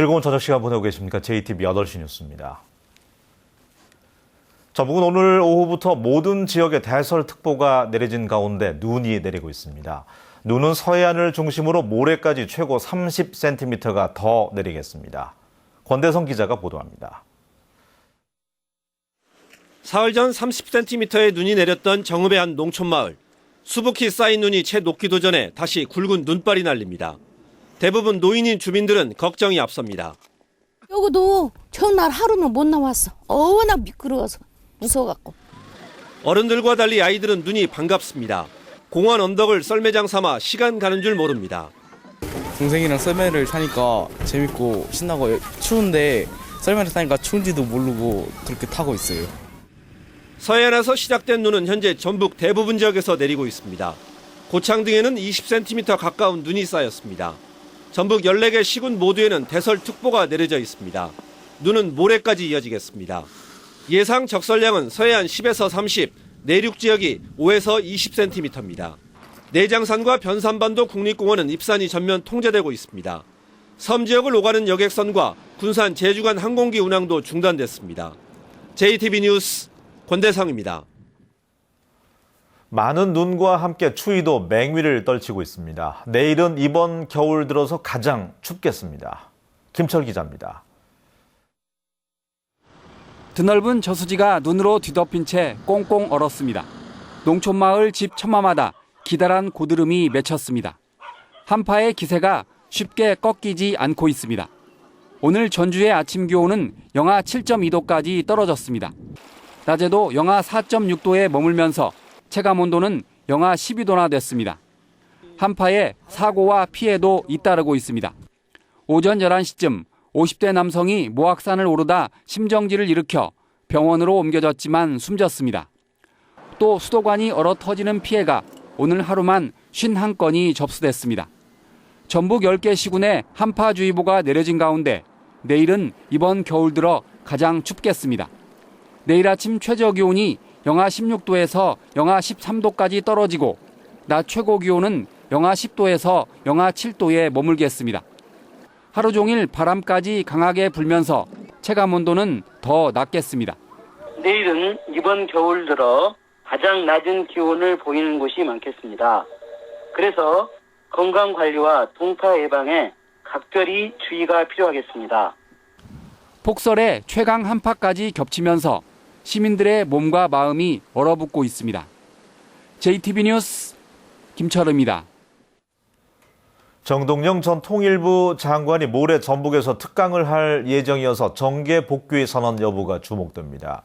즐거운 저녁 시간 보내고 계십니까? JTB 8시 뉴스입니다. 전북은 오늘 오후부터 모든 지역에 대설특보가 내려진 가운데 눈이 내리고 있습니다. 눈은 서해안을 중심으로 모레까지 최고 30cm가 더 내리겠습니다. 권대성 기자가 보도합니다. 사흘 전 30cm의 눈이 내렸던 정읍의 한 농촌마을. 수북히 쌓인 눈이 채 녹기도 전에 다시 굵은 눈발이 날립니다. 대부분 노인인 주민들은 걱정이 앞섭니다. 여기도 전날 하루는 못 나왔어. 워낙 미끄러워서 무서워갖고. 어른들과 달리 아이들은 눈이 반갑습니다. 공원 언덕을 썰매장 삼아 시간 가는 줄 모릅니다. 동생이랑 썰매를 타니까 재밌고 신나고 추운데 썰매를 타니까 추운지도 모르고 그렇게 타고 있어요. 서해안에서 시작된 눈은 현재 전북 대부분 지역에서 내리고 있습니다. 고창 등에는 20cm 가까운 눈이 쌓였습니다. 전북 14개 시군 모두에는 대설특보가 내려져 있습니다. 눈은 모레까지 이어지겠습니다. 예상 적설량은 서해안 10에서 30, 내륙 지역이 5에서 20cm입니다. 내장산과 변산반도 국립공원은 입산이 전면 통제되고 있습니다. 섬 지역을 오가는 여객선과 군산 제주간 항공기 운항도 중단됐습니다. JTB 뉴스 권대성입니다. 많은 눈과 함께 추위도 맹위를 떨치고 있습니다. 내일은 이번 겨울 들어서 가장 춥겠습니다. 김철 기자입니다. 드넓은 저수지가 눈으로 뒤덮인 채 꽁꽁 얼었습니다. 농촌 마을 집 천마마다 기다란 고드름이 맺혔습니다. 한파의 기세가 쉽게 꺾이지 않고 있습니다. 오늘 전주의 아침 기온은 영하 7.2도까지 떨어졌습니다. 낮에도 영하 4.6도에 머물면서 체감 온도는 영하 12도나 됐습니다. 한파에 사고와 피해도 잇따르고 있습니다. 오전 11시쯤 50대 남성이 모악산을 오르다 심정지를 일으켜 병원으로 옮겨졌지만 숨졌습니다. 또 수도관이 얼어 터지는 피해가 오늘 하루만 51건이 접수됐습니다. 전북 10개 시군에 한파주의보가 내려진 가운데 내일은 이번 겨울 들어 가장 춥겠습니다. 내일 아침 최저 기온이 영하 16도에서 영하 13도까지 떨어지고 낮 최고 기온은 영하 10도에서 영하 7도에 머물겠습니다. 하루 종일 바람까지 강하게 불면서 체감 온도는 더 낮겠습니다. 내일은 이번 겨울 들어 가장 낮은 기온을 보이는 곳이 많겠습니다. 그래서 건강 관리와 동파 예방에 각별히 주의가 필요하겠습니다. 폭설에 최강 한파까지 겹치면서 시민들의 몸과 마음이 얼어붙고 있습니다. JTB 뉴스 김철음입니다. 정동영 전 통일부 장관이 모레 전북에서 특강을 할 예정이어서 정계 복귀 선언 여부가 주목됩니다.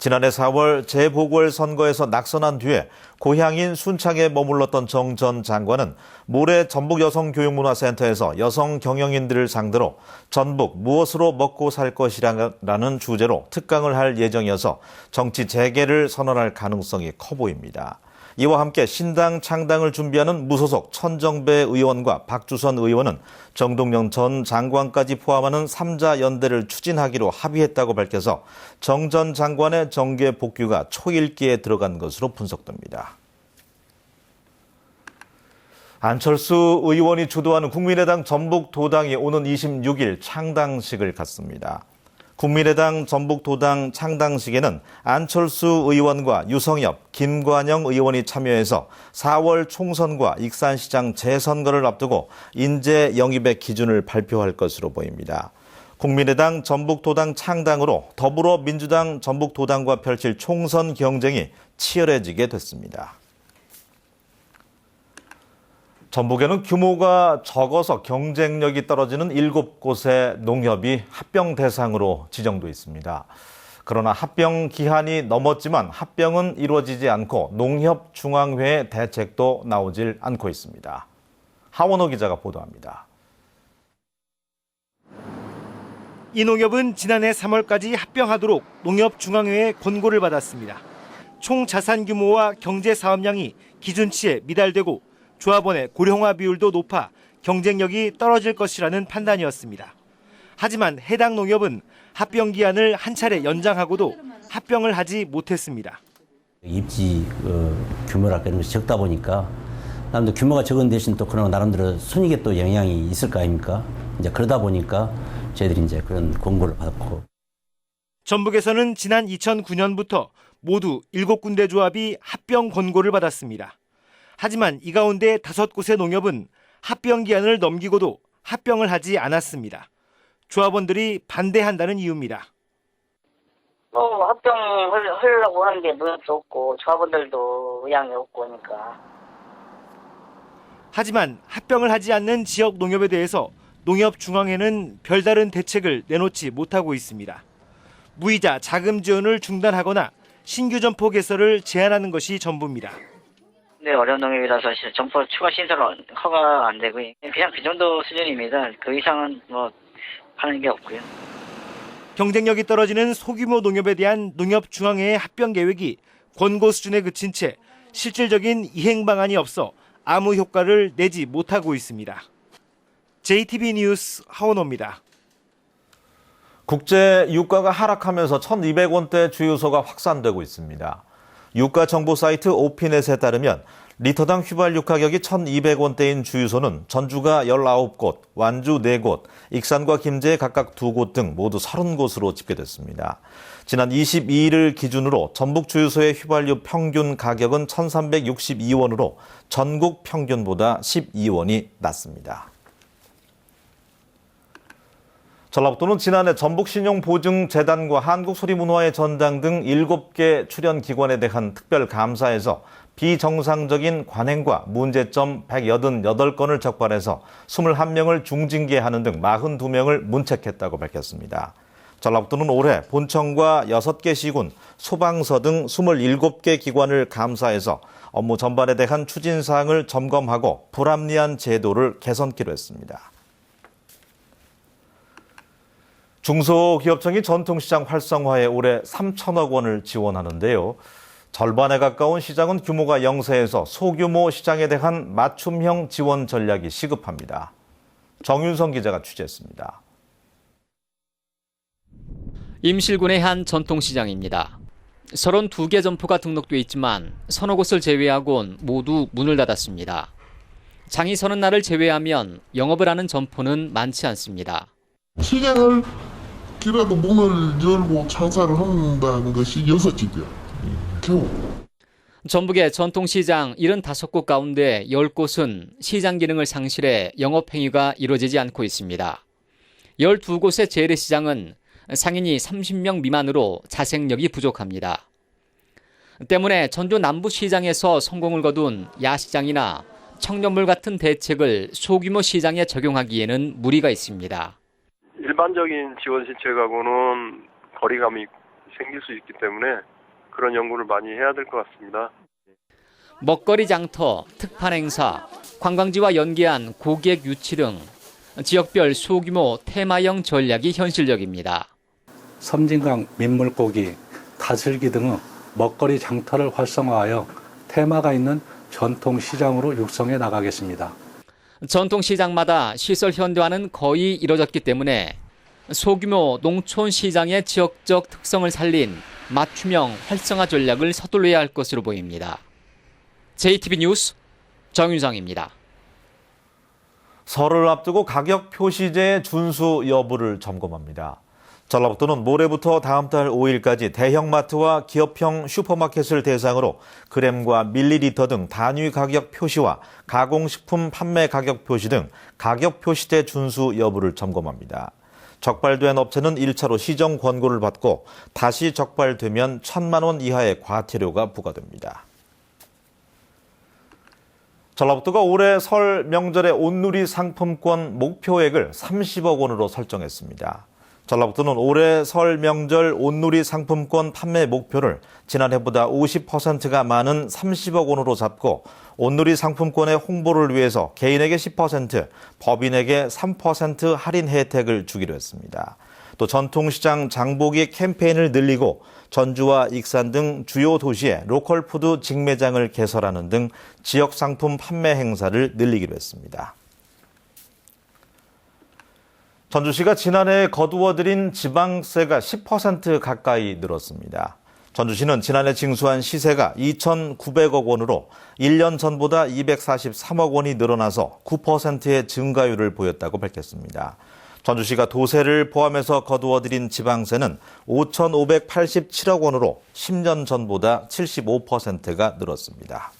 지난해 4월 재보궐선거에서 낙선한 뒤에 고향인 순창에 머물렀던 정 전 장관은 모레 전북 여성교육문화센터에서 여성 경영인들을 상대로 전북 무엇으로 먹고 살 것이라는 주제로 특강을 할 예정이어서 정치 재개를 선언할 가능성이 커 보입니다. 이와 함께 신당 창당을 준비하는 무소속 천정배 의원과 박주선 의원은 정동영 전 장관까지 포함하는 3자 연대를 추진하기로 합의했다고 밝혀서 정 전 장관의 정계 복귀가 초읽기에 들어간 것으로 분석됩니다. 안철수 의원이 주도하는 국민의당 전북 도당이 오는 26일 창당식을 갖습니다. 국민의당 전북도당 창당식에는 안철수 의원과 유성엽, 김관영 의원이 참여해서 4월 총선과 익산시장 재선거를 앞두고 인재 영입의 기준을 발표할 것으로 보입니다. 국민의당 전북도당 창당으로 더불어민주당 전북도당과 펼칠 총선 경쟁이 치열해지게 됐습니다. 전북에는 규모가 적어서 경쟁력이 떨어지는 7곳의 농협이 합병 대상으로 지정돼 있습니다. 그러나 합병 기한이 넘었지만 합병은 이루어지지 않고 농협 중앙회 대책도 나오질 않고 있습니다. 하원호 기자가 보도합니다. 이 농협은 지난해 3월까지 합병하도록 농협중앙회의 권고를 받았습니다. 총 자산 규모와 경제 사업량이 기준치에 미달되고 조합원의 고령화 비율도 높아 경쟁력이 떨어질 것이라는 판단이었습니다. 하지만 해당 농협은 합병 기한을 한 차례 연장하고도 합병을 하지 못했습니다. 입지 어, 규모랄까 이런 것이 적다 보니까 나름대로 규모가 적은 대신 또 그런 나름대로 순익에 또 영향이 있을 거 아닙니까? 이제 그러다 보니까 저희들이 이제 그런 공고를 받았고 전북에서는 지난 2009년부터 모두 7군데 조합이 합병 권고를 받았습니다. 하지만 이 가운데 다섯 곳의 농협은 합병 기한을 넘기고도 합병을 하지 않았습니다. 조합원들이 반대한다는 이유입니다. 뭐 합병을 하려고 하는데 노력도 없고 조합원들도 의향이 없고 하니까 하지만 합병을 하지 않는 지역 농협에 대해서 농협 중앙회는 별다른 대책을 내놓지 못하고 있습니다. 무이자 자금 지원을 중단하거나 신규 점포 개설을 제한하는 것이 전부입니다. 네 어려운 농협이라서 시- 점포 추가 신설은 허가가 안 되고 그냥 그 정도 수준입니다. 그 이상은 뭐 하는 게 없고요. 경쟁력이 떨어지는 소규모 농협에 대한 농협 중앙회의 합병 계획이 권고 수준에 그친 채 실질적인 이행 방안이 없어 아무 효과를 내지 못하고 있습니다. JTB 뉴스 하원호입니다. 국제 유가가 하락하면서 1,200원대 주유소가 확산되고 있습니다. 유가 정보 사이트 오피넷에 따르면 리터당 휘발유 가격이 1,200원대인 주유소는 전주가 19곳, 완주 4곳, 익산과 김제 각각 2곳 등 모두 30곳으로 집계됐습니다. 지난 22일을 기준으로 전북 주유소의 휘발유 평균 가격은 1,362원으로 전국 평균보다 12원이 낮습니다. 전라북도는 지난해 전북신용보증재단과 한국소리문화회 전당 등 7개 출연 기관에 대한 특별 감사에서 비정상적인 관행과 문제점 188건을 적발해서 21명을 중징계하는 등 42명을 문책했다고 밝혔습니다. 전라북도는 올해 본청과 6개 시군, 소방서 등 27개 기관을 감사해서 업무 전반에 대한 추진 사항을 점검하고 불합리한 제도를 개선키로 했습니다. 중소기업청이 전통시장 활성화에 올해 3천억 원을 지원하는데요. 절반에 가까운 시장은 규모가 영세해서 소규모 시장에 대한 맞춤형 지원 전략이 시급합니다. 정윤성 기자가 취재했습니다. 임실군의 한 전통시장입니다. 32개 점포가 등록돼 있지만 서너 곳을 제외하곤 모두 문을 닫았습니다. 장이 서는 날을 제외하면 영업을 하는 점포는 많지 않습니다. 시장을 기라도 문을 열고 장사를 한다는 것이 여섯 집이야. 겨우. 전북의 전통시장 75곳 가운데 10곳은 시장 기능을 상실해 영업행위가 이루어지지 않고 있습니다. 12곳의 재래시장은 상인이 30명 미만으로 자생력이 부족합니다. 때문에 전주 남부시장에서 성공을 거둔 야시장이나 청년물 같은 대책을 소규모 시장에 적용하기에는 무리가 있습니다. 일반적인 지원 신책하고는 거리감이 생길 수 있기 때문에 그런 연구를 많이 해야 될 것 같습니다. 먹거리 장터, 특판 행사, 관광지와 연계한 고객 유치 등 지역별 소규모 테마형 전략이 현실적입니다. 섬진강 민물고기, 다슬기 등의 먹거리 장터를 활성화하여 테마가 있는 전통 시장으로 육성해 나가겠습니다. 전통시장마다 시설 현대화는 거의 이뤄졌기 때문에 소규모 농촌 시장의 지역적 특성을 살린 맞춤형 활성화 전략을 서둘러야 할 것으로 보입니다. JTB 뉴스 정윤상입니다. 설을 앞두고 가격 표시제 준수 여부를 점검합니다. 전라북도는 모레부터 다음 달 5일까지 대형마트와 기업형 슈퍼마켓을 대상으로 그램과 밀리리터 등 단위 가격 표시와 가공식품 판매 가격 표시 등 가격 표시제 준수 여부를 점검합니다. 적발된 업체는 1차로 시정 권고를 받고 다시 적발되면 1천만 원 이하의 과태료가 부과됩니다. 전라북도가 올해 설 명절의 온누리 상품권 목표액을 30억 원으로 설정했습니다. 전라북도는 올해 설 명절 온누리 상품권 판매 목표를 지난해보다 50%가 많은 30억 원으로 잡고 온누리 상품권의 홍보를 위해서 개인에게 10%, 법인에게 3% 할인 혜택을 주기로 했습니다. 또 전통시장 장보기 캠페인을 늘리고 전주와 익산 등 주요 도시에 로컬 푸드 직매장을 개설하는 등 지역 상품 판매 행사를 늘리기로 했습니다. 전주시가 지난해 거두어들인 지방세가 10% 가까이 늘었습니다. 전주시는 지난해 징수한 시세가 2,900억 원으로 1년 전보다 243억 원이 늘어나서 9%의 증가율을 보였다고 밝혔습니다. 전주시가 도세를 포함해서 거두어들인 지방세는 5,587억 원으로 10년 전보다 75%가 늘었습니다.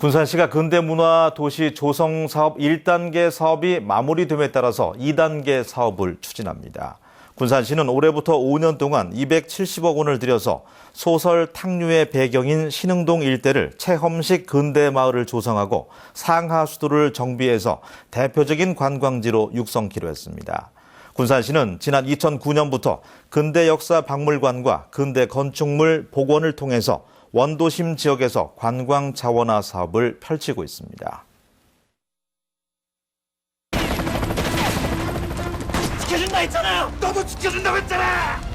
군산시가 근대문화 도시 조성 사업 1단계 사업이 마무리됨에 따라서 2단계 사업을 추진합니다. 군산시는 올해부터 5년 동안 270억 원을 들여서 소설 탕류의 배경인 신흥동 일대를 체험식 근대 마을을 조성하고 상하수도를 정비해서 대표적인 관광지로 육성키로 했습니다. 군산시는 지난 2009년부터 근대 역사 박물관과 근대 건축물 복원을 통해서 원도심 지역에서 관광 자원화 사업을 펼치고 있습니다. 지켜준다 했잖아요. 너도 지켜준다고 했잖아.